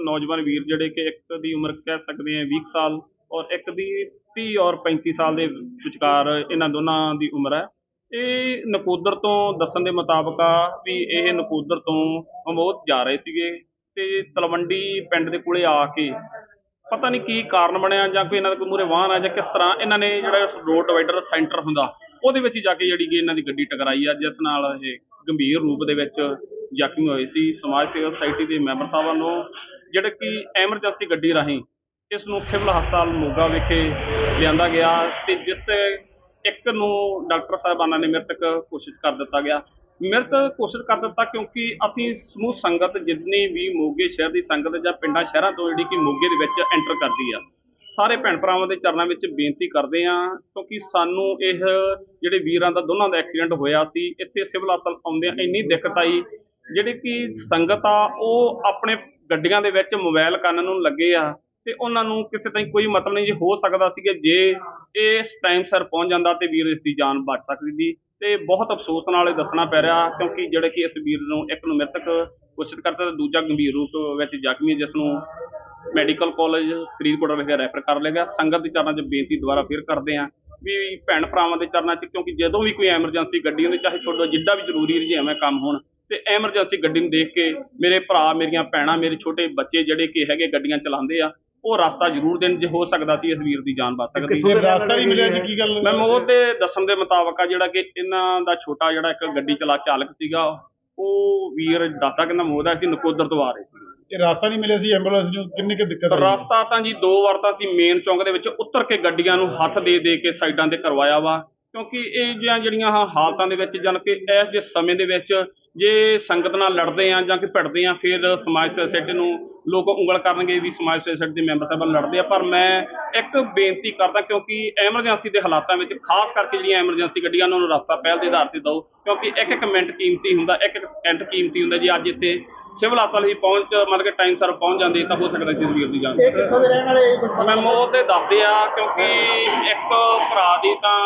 ਨੌਜਵਾਨ ਵੀਰ ਜਿਹੜੇ ਕਿ ਇੱਕ ਦੀ ਉਮਰ ਕਹਿ ਸਕਦੇ ਹਾਂ 20 ਸਾਲ ਔਰ ਇੱਕ ਦੀ 30 ਔਰ 35 ਸਾਲ ਦੇ ਵਿਚਕਾਰ ਇਹਨਾਂ ਦੋਨਾਂ ਦੀ ਉਮਰ ਹੈ। ਇਹ ਨਕੋਦਰ ਤੋਂ ਦੱਸਣ ਦੇ ਮੁਤਾਬਕ ਵੀ ਇਹ ਨਕੋਦਰ ਤੋਂ ਅਮੋਦ ਜਾ ਰਹੇ ਸੀਗੇ ਤੇ ਤਲਵੰਡੀ ਪਿੰਡ ਦੇ ਕੋਲੇ ਆ ਕੇ ਪਤਾ ਨਹੀਂ ਕੀ ਕਾਰਨ ਬਣਿਆ ਜਾਂ ਕੋਈ ਇਹਨਾਂ ਦੇ ਕੋਈ ਮੂਰੇ ਵਾਹਨ ਆ ਜਾਂ ਕਿਸ ਤਰ੍ਹਾਂ ਇਹਨਾਂ ਨੇ ਜਿਹੜਾ ਰੋਡ ਡਿਵਾਈਡਰ ਸੈਂਟਰ ਹੁੰਦਾ ਉਹਦੇ ਵਿੱਚ ਜਾ ਕੇ ਜਿਹੜੀ ਕਿ ਇਹਨਾਂ ਦੀ ਗੱਡੀ ਟਕਰਾਈ ਆ, ਜਿਸ ਨਾਲ ਇਹ ਗੰਭੀਰ ਰੂਪ ਦੇ ਵਿੱਚ ਜ਼ਖਮੀ ਹੋਏ ਸੀ, ਸਮਾਜ ਸੇਵਾ ਸੁਸਾਇਟੀ ਦੇ ਮੈਂਬਰ ਸਾਹਿਬ ਵੱਲੋਂ, ਜਿਹੜੇ ਕਿ ਐਮਰਜੈਂਸੀ ਗੱਡੀ ਰਾਹੀਂ ਇਸ ਨੂੰ ਸਿਵਲ ਹਸਪਤਾਲ ਮੋਗਾ ਵਿਖੇ ਲਿਆਂਦਾ ਗਿਆ ਤੇ ਜਿੱਥੇ ਇੱਕ ਨੂੰ ਡਾਕਟਰ ਸਾਹਿਬਾਨਾਂ ਨੇ ਮ੍ਰਿਤਕ ਘੋਸ਼ਿਤ ਕਰ ਦਿੱਤਾ ਗਿਆ। ਮ੍ਰਿਤ ਘੋਸ਼ਿਤ ਕਰ ਦਿੱਤਾ ਕਿਉਂਕਿ ਅਸੀਂ ਸਮੂਹ ਸੰਗਤ ਜਿੰਨੀ ਵੀ ਮੋਗੇ ਸ਼ਹਿਰ ਦੀ ਸੰਗਤ ਜਾਂ ਪਿੰਡਾਂ ਸ਼ਹਿਰਾਂ ਤੋਂ ਜਿਹੜੀ ਕਿ ਮੋਗੇ ਦੇ ਵਿੱਚ ਐਂਟਰ ਕਰਦੀ ਆ, ਸਾਰੇ ਭੈਣ ਭਰਾਵਾਂ ਦੇ ਚਰਨਾਂ ਵਿੱਚ ਬੇਨਤੀ ਕਰਦੇ ਆ ਕਿਉਂਕਿ ਸਾਨੂੰ ਇਹ ਜਿਹੜੇ ਵੀਰਾਂ ਦਾ ਦੋਨਾਂ ਦਾ ਐਕਸੀਡੈਂਟ ਹੋਇਆ ਸੀ, ਇੱਥੇ ਸਿਵਲ ਹਸਪਤਾਲ ਆਉਂਦਿਆਂ ਇੰਨੀ ਦਿੱਕਤ ਆਈ ਜਿਹੜੀ ਕਿ ਸੰਗਤ ਆ, ਉਹ ਆਪਣੇ ਗੱਡੀਆਂ ਦੇ ਵਿੱਚ ਮੋਬਾਈਲ ਕੰਨ ਨੂੰ ਲੱਗੇ ਆ ਤੇ ਉਹਨਾਂ ਨੂੰ ਕਿਸੇ ਤਰ੍ਹਾਂ ਕੋਈ ਮਤਲਬ ਨਹੀਂ ਜੇ, ਹੋ ਸਕਦਾ ਸੀ ਕਿ ਜੇ ਇਹ ਇਸ ਟਾਈਮ ਸਿਰ ਪਹੁੰਚ ਜਾਂਦਾ ਤੇ ਵੀਰ ਇਸ ਦੀ ਜਾਨ ਬਚ ਸਕਦੀ ਸੀ ਤੇ ਬਹੁਤ ਅਫਸੋਸ ਨਾਲ ਇਹ ਦੱਸਣਾ ਪੈ ਰਿਹਾ ਕਿਉਂਕਿ ਜਿਹੜੇ ਕਿ ਇਸ ਵੀਰ ਨੂੰ ਇੱਕ ਨੂੰ ਮ੍ਰਿਤਕ ਘੋਸ਼ਿਤ ਕਰਤਾ ਤੇ ਦੂਜਾ ਗੰਭੀਰ ਰੂਪ ਵਿੱਚ ਜ਼ਖਮੀ ਜਿਸ ਨੂੰ ਮੈਡੀਕਲ ਕਾਲਜ ਫਰੀਦਕੋਟ ਵਿਖੇ ਰੈਫਰ ਕਰ ਲਿਆ ਗਿਆ। ਸੰਗਤ ਦੇ ਚਰਨਾਂ 'ਚ ਬੇਨਤੀ ਦੁਬਾਰਾ ਫਿਰ ਕਰਦੇ ਹਾਂ ਵੀ ਭੈਣ ਭਰਾਵਾਂ ਦੇ ਚਰਨਾਂ 'ਚ ਕਿਉਂਕਿ ਜਦੋਂ ਵੀ ਕੋਈ ਐਮਰਜੈਂਸੀ ਗੱਡੀ ਦੇ ਚਾਹੇ ਛੋਟਾ ਜਿੱਡਾ ਵੀ ਜ਼ਰੂਰੀ ਰੁਝੇਵਾਂ ਕੰਮ ਹੋਣ ਤੇ ਐਮਰਜੈਂਸੀ ਗੱਡੀ ਨੂੰ ਦੇਖ ਕੇ ਮੇਰੇ ਭਰਾ ਮੇਰੀਆਂ ਭੈਣਾਂ ਮੇਰੇ ਛੋਟੇ ਬੱਚੇ ਜਿਹੜੇ ਕਿ ਹੈਗੇ ਗੱਡੀਆਂ ਚਲਾਉਂਦੇ ਆ ਉਹ ਰਸਤਾ ਜ਼ਰੂਰ ਦੇਣ ਜੇ ਹੋ ਸਕਦਾ ਸੀ ਇਸ ਵੀਰ ਦੀ ਜਾਨ ਬਚ ਸਕਦੀ ਇਹ ਰਾਸਤਾ ਨਹੀਂ ਮਿਲਿਆ ਜੀ ਕੀ ਗੱਲ? ਮੈਂ ਮੋਹ ਦੇ ਦੱਸਣ ਦੇ ਮੁਤਾਬਕ ਆ ਜਿਹੜਾ ਕਿ ਇਹਨਾਂ ਦਾ ਛੋਟਾ ਜਿਹੜਾ ਇੱਕ ਗੱਡੀ ਚਲਾ ਚਾਲਕ ਸੀਗਾ ਉਹ ਵੀਰ ਦਾਤਾ ਕਹਿੰਦਾ ਮੋਹ ਦਾ ਸੀ ਨਕੋਦਰ ਤੋਂ ਆ ਰਹੇ ਸੀ। ਇਹ ਰਾਸਤਾ ਨਹੀਂ ਮਿਲਿਆ ਸੀ ਐਂਬੂਲੈਂਸ ਨੂੰ? ਕਿੰਨੀ ਕੁ ਦਿੱਕਤ ਰਸਤਾ ਤਾਂ ਜੀ ਦੋ ਵਾਰ ਤਾਂ ਅਸੀਂ ਮੇਨ ਚੌਂਕ ਦੇ ਵਿੱਚ ਉਤਰ ਕੇ ਗੱਡੀਆਂ ਨੂੰ ਹੱਥ ਦੇ ਦੇ ਕੇ ਸਾਈਡਾਂ ਤੇ ਕਰਵਾਇਆ ਵਾ। ਕਿਉਂਕਿ ਇਹ ਜਿਹੜੀਆਂ ਹਾਲਤਾਂ ਦੇ ਵਿੱਚ ਜਨ ਕਿ ਇਸ ਜਿਹੇ ਸਮੇਂ ਦੇ ਵਿੱਚ ਜੇ ਸੰਗਤ ਨਾਲ ਲੜਦੇ ਆ ਜਾਂ ਕਿ ਭਿੜਦੇ ਆ ਫਿਰ ਸਮਾਜ ਸੋਸਾਇਟੀ ਨੂੰ ਲੋਕ ਉਂਗਲ ਕਰਨਗੇ ਵੀ ਸਮਾਜ ਸੋਸਾਇਟੀ ਦੇ ਮੈਂਬਰ ਸਾਹਿਬਾਨ ਲੜਦੇ ਆ। ਪਰ ਮੈਂ ਇੱਕ ਬੇਨਤੀ ਕਰਦਾ ਕਿਉਂਕਿ ਐਮਰਜੈਂਸੀ ਦੇ ਹਾਲਾਤਾਂ ਵਿੱਚ ਖਾਸ ਕਰਕੇ ਜਿਹੜੀਆਂ ਐਮਰਜੈਂਸੀ ਗੱਡੀਆਂ ਉਹਨਾਂ ਨੂੰ ਰਸਤਾ ਪਹਿਲ ਦੇ ਆਧਾਰ ਤੇ ਦਿਓ ਕਿਉਂਕਿ ਇੱਕ ਇੱਕ ਮਿੰਟ ਕੀਮਤੀ ਹੁੰਦਾ ਇੱਕ ਇੱਕ ਸਕਿੰਟ ਕੀਮਤੀ ਹੁੰਦਾ ਜੀ ਅੱਜ ਇੱਥੇ ਸਿਵਲ ਹਸਪਤਾਲ ਹੀ ਪਹੁੰਚ ਮਤਲਬ ਕਿ ਟਾਈਮ ਸਿਰ ਪਹੁੰਚ ਜਾਂਦੇ ਤਾਂ ਹੋ ਸਕਦਾ ਵੀਰ ਦੀ ਜਾਨ ਇਹ ਕਿੱਥੋਂ ਦੇ ਰਹਿਣ ਵਾਲੇ ਇਹ ਕੁਝ ਪਤਾ ਮੈਂ ਮੋਹ ਤੇ ਦੱਸਦੇ ਆ ਕਿਉਂਕਿ ਇੱਕ ਭਰਾ ਦੀ ਤਾਂ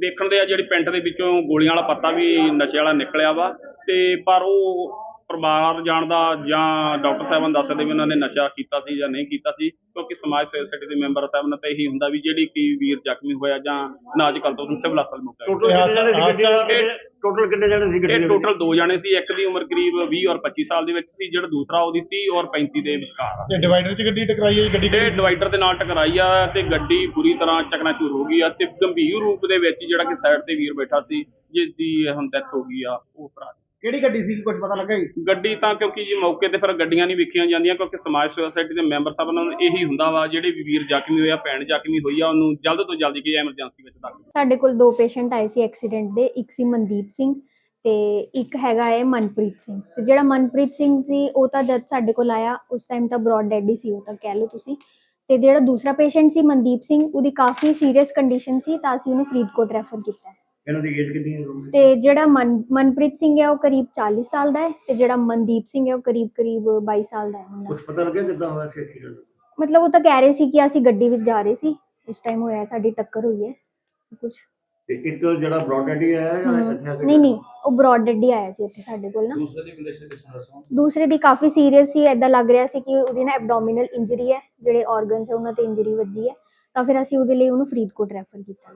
ਦੇਖਣ ਦੇ ਆ ਜਿਹੜੀ ਪਿੰਡ ਦੇ ਵਿੱਚੋਂ ਗੋਲੀਆਂ ਵਾਲਾ ਪੱਤਾ ਵੀ ਨਸ਼ੇ ਵਾਲਾ ਨਿਕਲਿਆ ਵਾ ਤੇ ਪਰ ਉਹ ਪਰਿਵਾਰ ਜਾਣਦਾ ਜਾਂ ਡਾਕਟਰ ਸਾਹਿਬਾਨ ਦੱਸਦੇ ਵੀ ਉਹਨਾਂ ਨੇ ਨਸ਼ਾ ਕੀਤਾ ਸੀ ਜਾਂ ਨਹੀਂ ਕੀਤਾ ਸੀ ਕਿਉਂਕਿ ਸਮਾਜ ਸੇਵਾ ਸੁਸਾਇਟੀ ਦੇ ਮੈਂਬਰ ਸਾਹਿਬਾਨ ਤਾਂ ਇਹੀ ਹੁੰਦਾ ਵੀ ਜਿਹੜੀ ਕੀ ਵੀਰ ਜ਼ਖਮੀ ਹੋਇਆ ਜਾਂ ਨਾ ਅੱਜ ਕੱਲ੍ਹ ਤੋਂ ਸਿਵਲ ਹਸਪਤਾਲ ਮੁਕਾਇਆ ਟੋਟਲ ਕਿੰਨੇ ਜਣੇ ਸੀ ਗੱਡੀ ਦੇ ਟੋਟਲ ਦੇ ਟੋਟਲ ਦੋ ਜਾਣੇ ਸੀ ਇੱਕ ਦੀ ਉਮਰ ਕਰੀਬ 20 ਔਰ 25 ਸਾਲ ਦੇ ਵਿੱਚ ਸੀ ਜਿਹੜਾ ਦੂਸਰਾ ਉਹਦੀ 30 ਔਰ 35 ਦੇ ਵਿਚਕਾਰ। ਆ ਇਹ ਡਿਵਾਈਡਰ 'ਚ ਗੱਡੀ ਟਕਰਾਈ ਹੈ ਜੀ ਗੱਡੀ ਇਹ ਡਿਵਾਈਡਰ ਦੇ ਨਾਲ ਟਕਰਾਈ ਆ ਤੇ ਗੱਡੀ ਪੂਰੀ ਤਰ੍ਹਾਂ ਚਕਨਾਚੂਰ ਹੋ ਗਈ ਆ ਤੇ ਗੰਭੀਰ ਰੂਪ ਦੇ ਵਿੱਚ ਜਿਹੜਾ ਕਿ ਸਾਈਡ ਤੇ ਵੀਰ ਬੈਠਾ ਸੀ ਜਿਸ ਦੀ ਹੁਣ ਡੈਥ ਹੋ ਗਈ ਆ ਉਹ ਭਰਾ ਦੀ। ਕਿਹੜੀ ਗੱਡੀ ਸੀ ਕੁਝ ਪਤਾ ਲੱਗਾ ਜੀ? ਗੱਡੀ ਤਾਂ ਕਿਉਂਕਿ ਜੀ ਮੌਕੇ ਤੇ ਫਿਰ ਗੱਡੀਆਂ ਨਹੀਂ ਵਿਖੀਆਂ ਜਾਂਦੀਆਂ ਕਿਉਂਕਿ ਸਮਾਜ ਸੁਸਾਇਟੀ ਦੇ ਮੈਂਬਰ ਸਾਹਿਬਾਨਾਂ ਨੂੰ ਇਹੀ ਹੁੰਦਾ ਵਾ ਜਿਹੜੇ ਵੀ ਵੀਰ ਜ਼ਖਮੀ ਹੋਇਆ ਭੈਣ ਜ਼ਖਮੀ ਹੋਈ ਆ ਉਹਨੂੰ ਜਲਦ ਤੋਂ ਜਲਦੀ ਕੀ ਐਮਰਜੈਂਸੀ ਵਿੱਚ ਦਾਖਲ ਸਾਡੇ ਕੋਲ ਦੋ ਪੇਸ਼ੈਂਟ ਆਏ ਸੀ ਐਕਸੀਡੈਂਟ ਦੇ ਇੱਕ ਸੀ ਮਨਦੀਪ ਸਿੰਘ ਤੇ ਇੱਕ ਹੈਗਾ ਹੈ ਮਨਪ੍ਰੀਤ ਸਿੰਘ। ਤੇ ਜਿਹੜਾ ਮਨਪ੍ਰੀਤ ਸਿੰਘ ਸੀ ਉਹ ਤਾਂ ਜਦ ਸਾਡੇ ਕੋਲ ਆਇਆ ਉਸ ਟਾਈਮ ਤਾਂ ਬ੍ਰੌਡ ਡੈਡ ਸੀ ਉਹ ਤਾਂ ਕਹਿ ਲਓ ਤੁਸੀਂ। ਤੇ ਜਿਹੜਾ ਦੂਸਰਾ ਪੇਸ਼ੈਂਟ ਸੀ ਮਨਦੀਪ ਸਿੰਘ ਉਹਦੀ ਕਾਫੀ ਸੀਰੀਅਸ ਕੰਡੀਸ਼ਨ ਸੀ ਤਾਂ ਅਸੀਂ ਉਹਨੂੰ ਫਰੀਦਕੋਟ ਰੈਫਰ ਕੀਤਾ। ਇਹਨਾਂ ਦੀ ਏਜ ਕਿੰਨੀ ਹੈ ਤੇ ਜਿਹੜਾ ਮਨ ਮਨਪ੍ਰੀਤ ਸਿੰਘ ਹੈ ਉਹ ਕਰੀਬ 40 ਸਾਲ ਦਾ ਹੈ ਤੇ ਜਿਹੜਾ ਮਨਦੀਪ ਸਿੰਘ ਹੈ ਉਹ ਕਰੀਬ ਕਰੀਬ 22 ਸਾਲ ਦਾ ਹੈ ਮੁੰਡਾ। ਕੁਝ ਪਤਾ ਲੱਗਿਆ ਕਿੱਦਾਂ ਹੋਇਆ ਸੀ ਐਕਸੀਡੈਂਟ ਮਤਲਬ ਉਹ ਤਾਂ ਕਹਿ ਰਹੇ ਸੀ ਕਿ ਅਸੀਂ ਗੱਡੀ ਵਿੱਚ ਜਾ ਰਹੇ ਸੀ। ਉਸ ਟਾਈਮ ਹੋਇਆ ਸਾਡੀ ਟੱਕਰ ਹੋਈ ਹੈ ਕੁਝ ਤੇ ਇੱਕ ਜਿਹੜਾ ਬ੍ਰੌਡਹੈਡ ਹੈ ਜਾਂ ਹਮ, ਇੱਥੇ ਆ ਕੇ ਨਹੀਂ ਨਹੀਂ ਉਹ ਬ੍ਰੌਡ ਡੈਡ ਆਇਆ ਸੀ ਇੱਥੇ ਸਾਡੇ ਕੋਲ ਨਾ। ਦੂਸਰੇ ਦੀ ਕੰਡੀਸ਼ਨ ਕਿਸ ਤਰ੍ਹਾਂ ਦੱਸੋ ਦੂਸਰੇ ਦੀ ਕਾਫੀ ਸੀਰੀਅਸ ਸੀ ਐਦਾਂ ਲੱਗ ਰਿਹਾ ਸੀ ਕਿ ਉਹਦੀ ਨਾ ਐਬਡੋਮੀਨਲ ਇੰਜਰੀ ਹੈ ਜਿਹੜੇ ਆਰਗਨਸ ਹੈ ਉਹਨਾਂ ਤੇ ਇੰਜਰੀ ਵੱਜੀ ਹੈ ਤਾਂ ਫਿਰ ਅਸੀਂ ਉਹਦੇ ਲਈ ਉਹਨੂੰ ਫਰੀਦਕੋਟ ਰੈਫਰ ਕੀਤਾ।